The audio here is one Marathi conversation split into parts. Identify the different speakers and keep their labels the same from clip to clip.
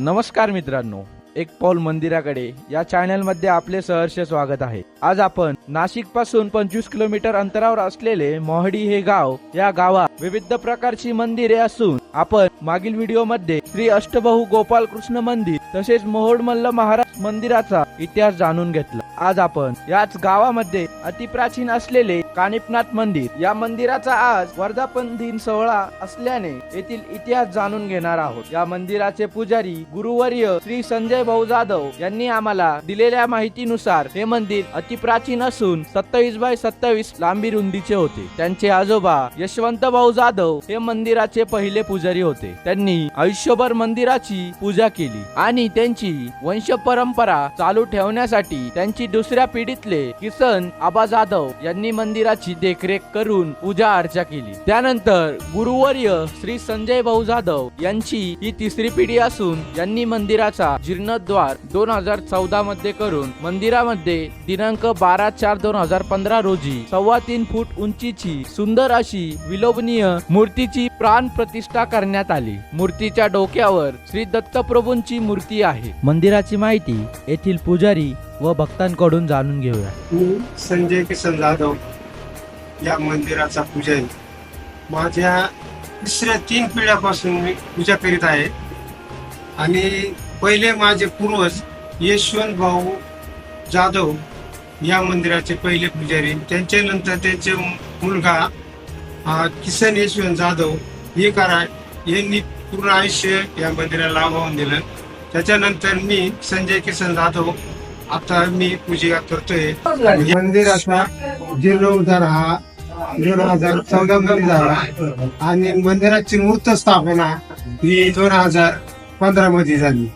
Speaker 1: नमस्कार मित्रांनो एक पाऊल मंदिराकडे या चॅनलमध्ये आपले सहर्ष स्वागत आहे. आज आपण नाशिकपासून पंचवीस किलोमीटर अंतरावर असलेले मोहडी हे गाव या गावात विविध प्रकारची मंदिरे असून आपण मागील व्हिडिओमध्ये श्री अष्टबहू गोपाल कृष्ण मंदिर तसेच मोहोड मल्ल महाराज मंदिराचा इतिहास जाणून घेतला. आज आपण याच गावामध्ये अतिप्राचीन असलेले कानिपनाथ मंदिर या मंदिराचा आज वर्धापन दिन सोहळा असल्याने येथील इतिहास जाणून घेणार आहोत. या मंदिराचे पुजारी गुरुवर्य श्री संजय भाऊ जाधव यांनी आम्हाला दिलेल्या माहितीनुसार हे मंदिर अतिप्राचीन असून सत्तावीस बाय सत्तावीस लांबी रुंदीचे होते. त्यांचे आजोबा यशवंत भाऊ जाधव हे मंदिराचे पहिले पुजारी होते. त्यांनी आयुष्यभर मंदिराची पूजा केली आणि त्यांची वंश परंपरा चालू ठेवण्यासाठी त्यांची दुसऱ्या पिढीतले किसन आबा जाधव यांनी मंदिराची देखरेख करून पूजा अर्चा केली. त्यानंतर गुरुवर्य श्री संजय भाऊ जाधव यांची ही तिसरी पिढी असून यांनी मंदिराचा जीर्णोद्वार दोन हजार चौदा मध्ये करून मंदिरामध्ये दिनांक बारा चार दोन हजार पंधरा रोजी सव्वा तीन फूट उंचीची सुंदर अशी विलोभनीय मूर्तीची प्राण प्रतिष्ठा करण्यात आली. मूर्तीच्या डोक्यावर श्री दत्तप्रभूंची मूर्ती आहे. मंदिराची माहिती येथील पुजारी व भक्तांकडून जाणून घेऊया.
Speaker 2: मी संजय किसन जाधव या मंदिराचा पुजारी. माझ्या तिसऱ्या तीन पिढ्यापासून मी पूजा करीत आहे. आणि पहिले माझे पूर्वज यशवंत भाऊ जाधव या मंदिराचे पहिले पुजारी. त्यांच्यानंतर त्यांचे मुलगा अं, किसन यशवंत जाधव हे करा यांनी पूर्ण आयुष्य या मंदिराला लाभवून दिलं. त्याच्यानंतर मी संजय किसन जाधव आता मी पूजा करतोय. मंदिराचा जीर्णोद्धार हा दोन हजार चौदा मध्ये झाला. आणि मंदिराची मूर्त स्थापना ही दोन हजार पंधरा मध्ये झाली.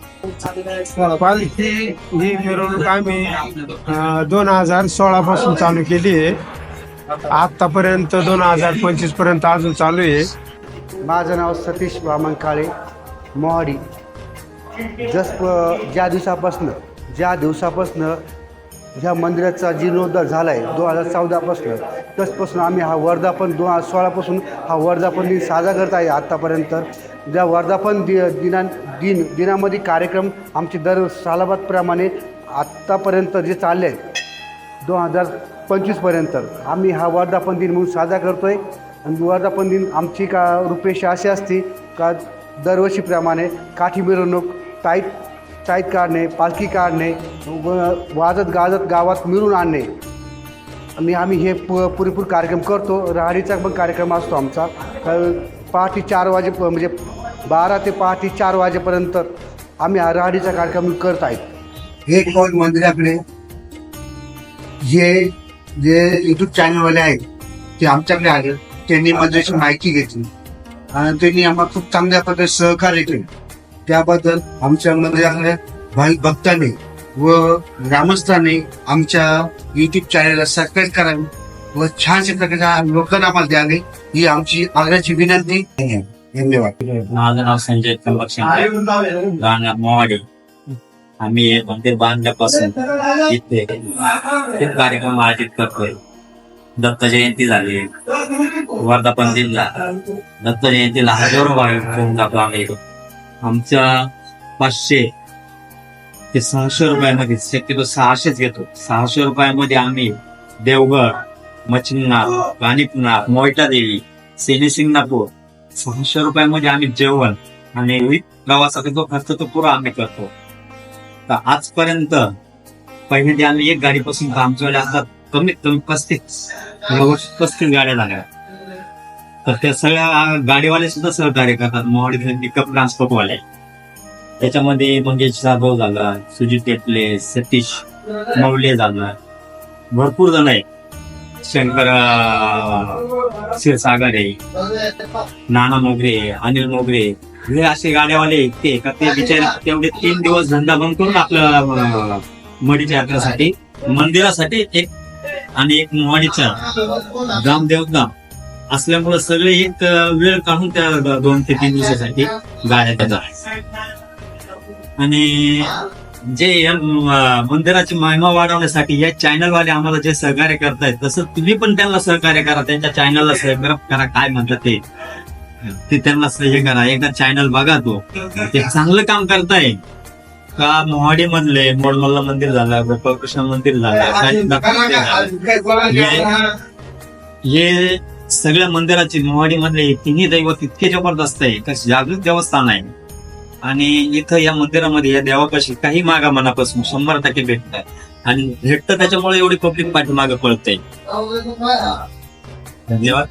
Speaker 2: पालखी ही मिरवणूक आम्ही दोन हजार सोळा पासून चालू केली आहे. आतापर्यंत दोन हजार पंचवीसपर्यंत अजून चालू आहे.
Speaker 3: माझं नाव सतीश वामन काळे मोहाडी. जस प- ज्या दिवसापासनं ज्या दिवसापासनं ह्या मंदिराचा जीर्णोद्धार झाला आहे दोन हजार चौदापासनं तसपासून आम्ही हा वर्धापन दोन हजार सोळापासून हा वर्धापन दिन साजरा करत आहे आत्तापर्यंत ज्या वर्धापन दि दिना दिन दिनामध्ये कार्यक्रम आमचे दर सालाबादप्रमाणे आत्तापर्यंत जे चालले आहेत दोन हजार पंचवीसपर्यंत आम्ही हा वर्धापन दिन म्हणून साजरा करतो आहे आणि वर्धापन दिन आमची का रूपरेषा अशी असते का दरवर्षीप्रमाणे काठी मिरवणूक टाईट टाईट काढणे पालखी काढणे व वाजत गाजत गावात मिळून आणणे. आणि आम्ही हे प पुरेपूर कार्यक्रम करतो. राहाडीचा पण कार्यक्रम असतो आमचा. पहाटे चार वाजे म्हणजे बारा ते पहाटे चार वाजेपर्यंत आम्ही राहाडीचा कार्यक्रम करत आहेत.
Speaker 4: हे कौल मंदिराकडे? जे जे युट्यूब चॅनलवाले आहेत ते आमच्याकडे आले. त्यांनी मंदिराची माहिती घेतली. आणि त्यांनी आम्हाला खूप चांगल्या प्रकारे सहकार्य केले. त्याबद्दल आमच्या मंदिराकडे भाविक भक्तांनी व ग्रामस्थांनी आमच्या युट्यूब चॅनलला सबस्क्राईब करावे व छानशा प्रकारच्या लोकांना आम्हाला द्यावे ही आमची आग्रहाची विनंती. आहे धन्यवाद.
Speaker 5: माझं नाव संजय त्र्यंबक शिंदे राहणार मोहाडी. आम्ही हे मंदिर बांधल्यापासून इथे ते कार्यक्रम आयोजित करतोय. दत्त जयंती झाली. वर्धापन दिनला दत्त जयंतीला हजारो भाविक जातो आम्ही आमच्या पाचशे ते सहाशे रुपयामध्ये शक्यतो सहाशेच घेतो. सहाशे रुपयामध्ये आम्ही देवगड मच्छिंगनाथ कानिपनाथ मोयटा देवी सेनी सिंगणापूर सहाशे रुपयामध्ये आम्ही जेवण आणि विथ प्रवासाचा जो खर्च तो पुरा आम्ही करतो. तर आजपर्यंत पहिल्यांदा आम्ही एक गाडीपासून आमच्याकडे आता कमीत कमी पस्तीस पस्तीस गाड्या झाल्या. तर त्या सगळ्या गाडीवाले सुद्धा सहकार्य करतात. मोहाडी पिकअप ट्रान्सपोर्टवाले त्याच्यामध्ये मंगेश जाधव झाला सुजित टेटले सतीश मौले झाला. भरपूर जण आहेत. शंकर क्षीरसागर आहे नाना मोगरे अनिल मोगरे हे असे गाड्यावाले ते का ते बिचारे तेवढे तीन दिवस धंदा बंद करून आपल्या मडीच्या यात्रेसाठी मंदिरासाठी एक आणि एक मोहाडीच्या ग्रामदेवता असल्यामुळे सगळे एक वेळ काढून त्या दोन ते तीन दिवसासाठी गाड्या त्याचा आणि जे या मंदिराची महिमा वाढवण्यासाठी या चॅनल वाले आम्हाला जे सहकार्य करतायत तसं तुम्ही पण त्यांना सहकार्य करा त्यांच्या चॅनलला सहकार्य करा काय म्हणतात ते? ते त्यांना हे करा एकदा चॅनल बघा तो. ते चांगलं काम करताय. का मोहाडी मधले मोडमल्ला मंदिर झालं गोपाळकृष्ण मंदिर झालं. हे सगळ्या मंदिराचे मोहाडी मधले तिन्ही दैवत इतके जबरदस्त आहे का जागृत देवस्थान आहे. आणि इथं या मंदिरामध्ये या देवापाशी काही मागा मनापासून शंभर टक्के भेटतात आणि भेटतं त्याच्यामुळे एवढी पब्लिक पाठीमागे पळते. धन्यवाद.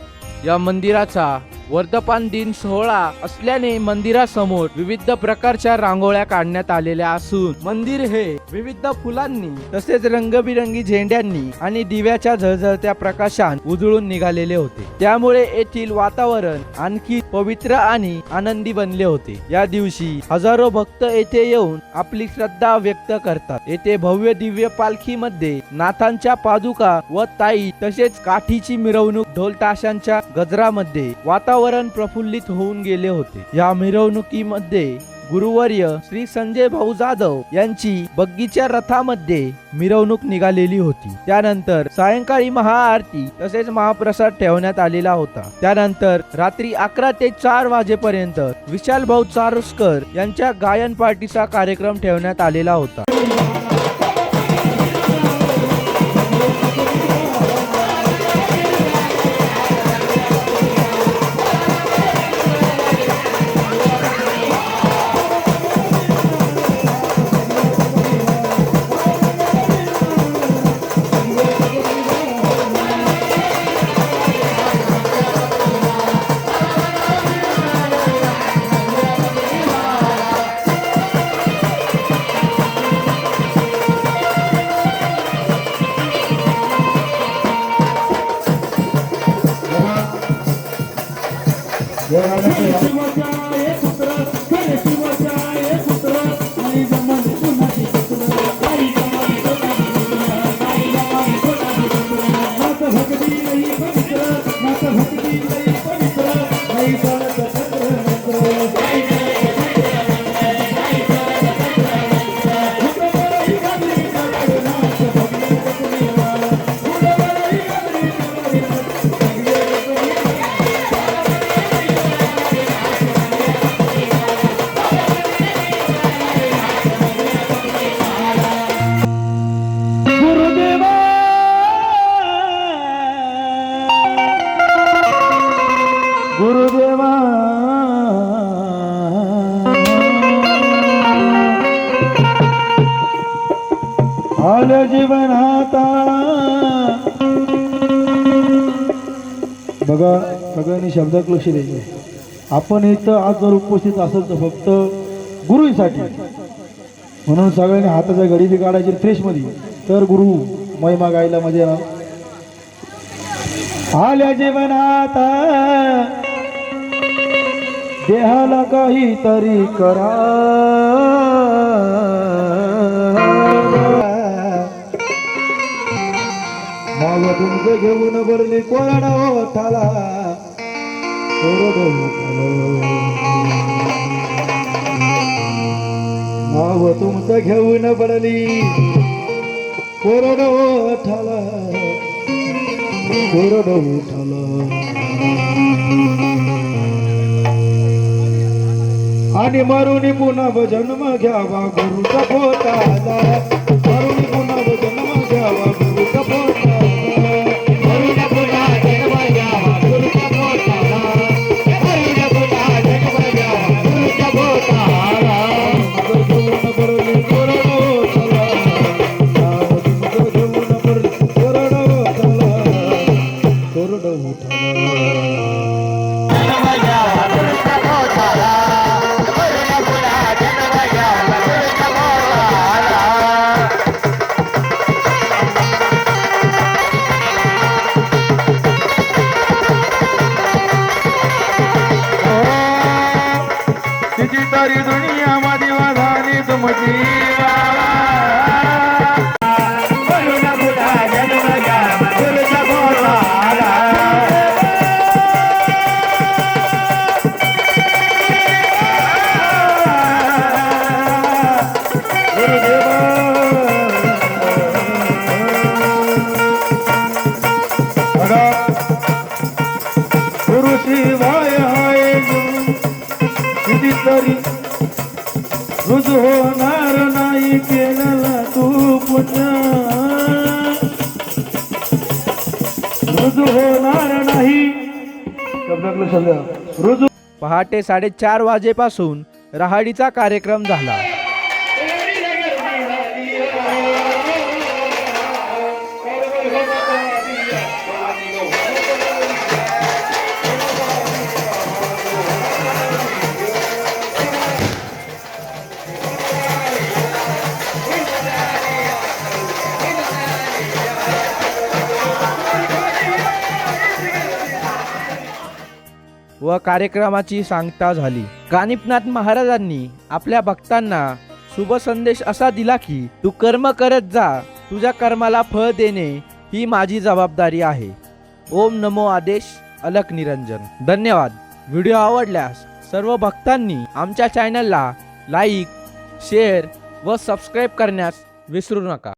Speaker 1: या मंदिराचा वर्धपान दिन सोहळा असल्याने मंदिरासमोर विविध प्रकारच्या रांगोळ्या काढण्यात आलेल्या असून मंदिर हे विविध फुलांनी तसेच रंगबिरंगी झेंड्यांनी आणि दिव्याच्या झळझळत्या प्रकाशात उजळून निघालेले होते. त्यामुळे येथील वातावरण आणखी पवित्र आणि आनंदी बनले होते. या दिवशी हजारो भक्त येथे येऊन आपली श्रद्धा व्यक्त करतात. येथे भव्य दिव्य पालखीमध्ये नाथांच्या पादुका व ताई तसेच काठीची मिरवणूक ढोलताशांच्या गजरामध्ये वातावरण प्रफुल्लित होऊन गेले होते. या मिरवणुकीमध्ये गुरुवर्य श्री संजय भाऊ जाधव यांची बग्गीच्या रथामध्ये मिरवणूक निघालेली होती. त्यानंतर सायंकाळी महाआरती तसेच महाप्रसाद ठेवण्यात आलेला होता. त्यानंतर रात्री अकरा ते चार वाजेपर्यंत विशाल भाऊ चारुस्कर यांच्या गायन पार्टीचा कार्यक्रम ठेवण्यात आलेला होता. Yeah, yeah, yeah. आलं जीवन आता
Speaker 6: बघा सगळ्यांनी शब्दात लक्ष द्यायचे. आपण इथं आज जर उपस्थित असेल तर फक्त गुरुसाठी. म्हणून सगळ्यांनी हाताच्या घडी काढायची फ्रेशमध्ये तर गुरु महिमा गायला मजा ना आल्या जीवनात। देहाला काहीतरी करा. तुमचं घेऊन बरली कोरडा ओठाला. नाव तुमचं घेऊन बडली कोरड ओठाला. कोरड ओठाला. आणि मरुनी पुन्हा जन्म घ्यावा गुरुचा पोटाला. जबाबदारी रुजू होणार नाही केलेला तू पुण्य रुजू होणार नाही. रुजू
Speaker 1: पहाटे साडेचार वाजेपासून रहाडीचा कार्यक्रम झाला. व कार्यक्रमाची सांगता झाली. कानिपनाथ महाराजांनी आपल्या भक्तांना शुभ संदेश असा दिला की तू कर्म करत जा. तुझ्या कर्माला फळ देणे ही माझी जबाबदारी आहे. ओम नमो आदेश अलक निरंजन. धन्यवाद. व्हिडिओ आवडल्यास सर्व भक्तांनी आमच्या चॅनलला लाईक शेअर व सबस्क्राईब करण्यास विसरू नका.